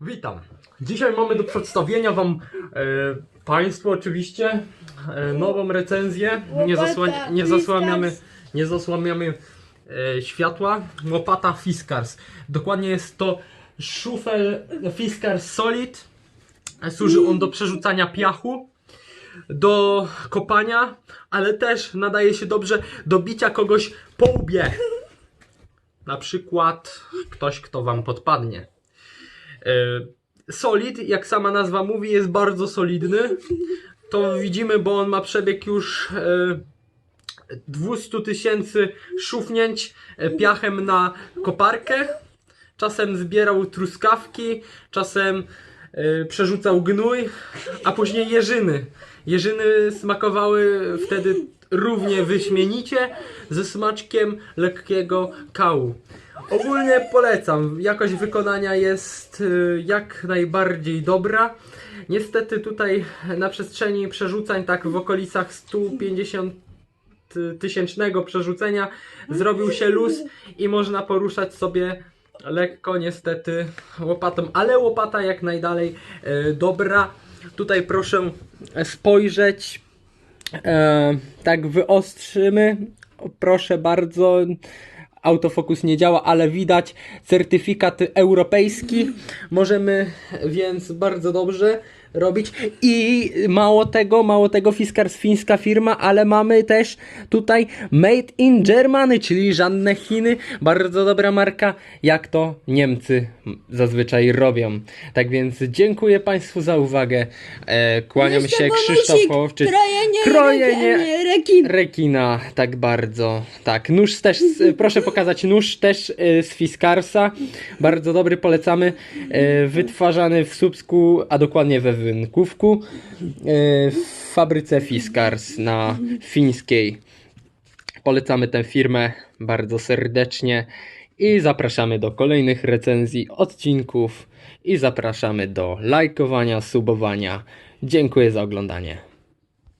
Witam. Dzisiaj mamy do przedstawienia Wam e, Państwu oczywiście e, nową recenzję. Nie, zasłania, nie zasłamiamy, Fiskars. nie zasłamiamy e, światła. Łopata Fiskars. Dokładnie jest to szufel Fiskars Solid. Służy on do przerzucania piachu, do kopania, ale też nadaje się dobrze do bicia kogoś po łbie. Na przykład ktoś, kto Wam podpadnie. E, Solid, jak sama nazwa mówi, jest bardzo solidny. To widzimy, bo on ma przebieg już e, 200 tysięcy szufnięć e, piachem na koparkę. Czasem zbierał truskawki, czasem e, przerzucał gnój, a później jeżyny. Jeżyny smakowały wtedy równie wyśmienicie, ze smaczkiem lekkiego kału. Ogólnie polecam. Jakość wykonania jest y, jak najbardziej dobra. Niestety tutaj na przestrzeni przerzucań, tak w okolicach 150 tysięcznego przerzucenia, zrobił się luz i można poruszać sobie lekko niestety łopatą, ale łopata jak najdalej y, dobra. Tutaj proszę spojrzeć. E, tak wyostrzymy. Proszę bardzo. Autofokus nie działa, ale widać certyfikat europejski. Możemy więc bardzo dobrze robić. I mało tego, mało tego, Fiskars fińska firma, ale mamy też tutaj Made in Germany, czyli żadne Chiny. Bardzo dobra marka, jak to Niemcy zazwyczaj robią. Tak więc dziękuję Państwu za uwagę. E, kłaniam Jeszcze się, Krzysztof Hołowczyk. Krojenie, Krojenie. krojenie rekin. Rekina, tak bardzo. Tak, nóż też, proszę pokazać nóż też y, z Fiskarsa. Bardzo dobry, polecamy. Y, Wytwarzany w Słupsku, a dokładnie we Wynkówku. y, W fabryce Fiskars na fińskiej. Polecamy tę firmę bardzo serdecznie i zapraszamy do kolejnych recenzji, odcinków i zapraszamy do lajkowania, subowania. Dziękuję za oglądanie.